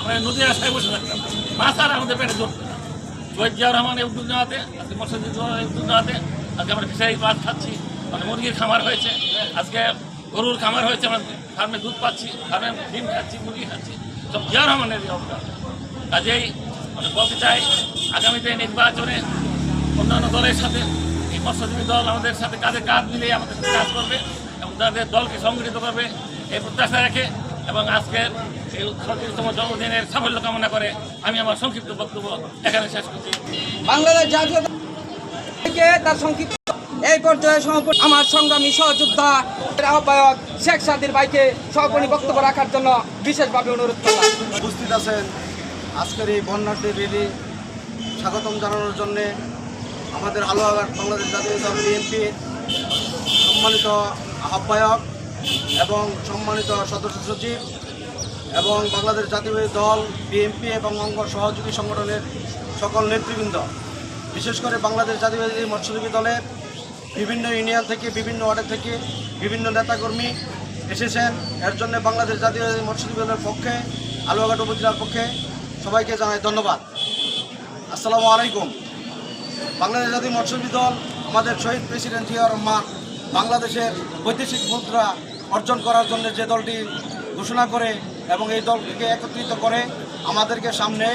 আমরা নদী আশায় বসে থাকতাম। মাছ আর আমাদের পেটে জোর। শহীদ জিয়া রহমান এই উদ্যোগ নেওয়াতে, আজকে মৎস্যজীবী এই উদ্যোগ নেওয়াতে, আজকে আমরা ফিশারি মাছ খাচ্ছি মানে মুরগির খামার হয়েছে। আজকে গরুর খামার হয়েছে, আমরা ফার্মে দুধ পাচ্ছি, ফার্মে ডিম খাচ্ছি, মুরগি খাচ্ছি। সব জিয়া রহমানের অবদান। কাজেই মানে বলতে চাই, আগামীতে নির্বাচনে অন্যান্য দলের সাথে, এই মৎস্যজীবী দল আমাদের সাথে কাঁধে কাঁধ মিলিয়ে আমাদের সাথে কাজ করবে এবং তাদের দলকে সংগঠিত করবে। এই প্রত্যাশা রেখে এবং আজকের এই সত্তরতম জন্মদিনের সাফল্য কামনা করে আমি আমার সংক্ষিপ্ত বক্তব্য এখানে শেষ করছি। বাংলাদেশ জাতীয় তার সংক্ষিপ্ত এই পর্যায়ে সমাপন আমার সংগ্রামী সহযোদ্ধা আহ্বায়ক শেখ সাদির ভাইকে সহপনী বক্তব্য রাখার জন্য বিশেষভাবে অনুরোধ করলাম। উপস্থিত আছেন আজকের এই বন্যাঢ্য রেলি স্বাগতম জানানোর জন্যে আমাদের আলোয়াঘাট বাংলাদেশ জাতীয় দল বিএনপির সম্মানিত আহ্বায়ক এবং সম্মানিত সদস্য সচিব এবং বাংলাদেশ জাতীয় দল, বিএনপি এবং অঙ্গ সহযোগী সংগঠনের সকল নেতৃবৃন্দ। বিশেষ করে বাংলাদেশ জাতীয়বাদী মৎস্যজীবী দলের বিভিন্ন ইউনিয়ন থেকে, বিভিন্ন ওয়ার্ডের থেকে বিভিন্ন নেতাকর্মী এসেছেন। এর জন্য বাংলাদেশ জাতীয়বাদী মৎস্যজীবী দলের পক্ষে, আলুয়াঘাট উপজেলার পক্ষে সবাইকে জানাই ধন্যবাদ। আসসালামু আলাইকুম। বাংলাদেশ জাতীয় মৎস্যজীবী দল, আমাদের শহীদ প্রেসিডেন্ট জিয়া রহমান, বাংলাদেশের বৈদেশিক মুদ্রা অর্জন করার জন্য যে দলটি ঘোষণা করে এবং এই দলটিকে একত্রিত করে আমাদেরকে সামনে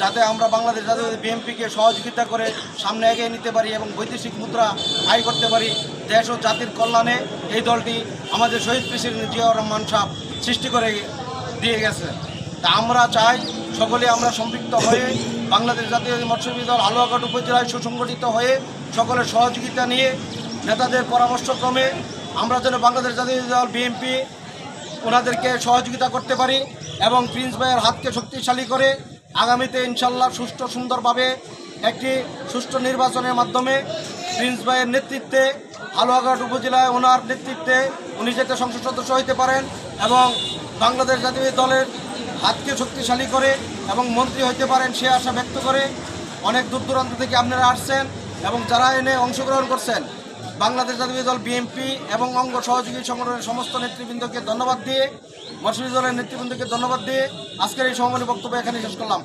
যাতে আমরা বাংলাদেশ জাতীয় বিএনপিকে সহযোগিতা করে সামনে এগিয়ে নিতে পারি এবং বৈদেশিক মুদ্রা আয় করতে পারি, দেশ ও জাতির কল্যাণে এই দলটি আমাদের শহীদ প্রেসিডেন্ট জিয়াউর রহমান সাহেব সৃষ্টি করে দিয়ে গেছে। তা আমরা চাই সকলে আমরা সম্পৃক্ত হয়ে বাংলাদেশ জাতীয় মৎস্যজীবী দল হালুয়াঘাট উপজেলায় সুসংগঠিত হয়ে সকলের সহযোগিতা নিয়ে নেতাদের পরামর্শক্রমে আমরা যেন বাংলাদেশ জাতীয় দল বিএনপি ওনাদেরকে সহযোগিতা করতে পারি এবং প্রিন্স ভাইয়ের হাতকে শক্তিশালী করে আগামীতে ইনশাল্লাহ সুষ্ঠু, সুন্দরভাবে একটি সুষ্ঠু নির্বাচনের মাধ্যমে প্রিন্স ভাইয়ের নেতৃত্বে, হালুয়াঘাট উপজেলায় ওনার নেতৃত্বে উনি যাতে সংসদ সদস্য হইতে পারেন এবং বাংলাদেশ জাতীয় দলের হাতকে শক্তিশালী করে এবং মন্ত্রী হইতে পারেন সে আশা ব্যক্ত করে অনেক দূর দূরান্ত থেকে আপনারা আসছেন এবং যারা এনে অংশগ্রহণ করছেন বাংলাদেশ জাতীয় দল বিএনপি এবং অঙ্গ সহযোগী সংগঠনের সমস্ত নেতৃবৃন্দকে ধন্যবাদ দিয়ে, মৎস্যজীবী দলের নেতৃবৃন্দকে ধন্যবাদ দিয়ে আজকের এই সমাবেশ বক্তব্য এখানে শেষ করলাম।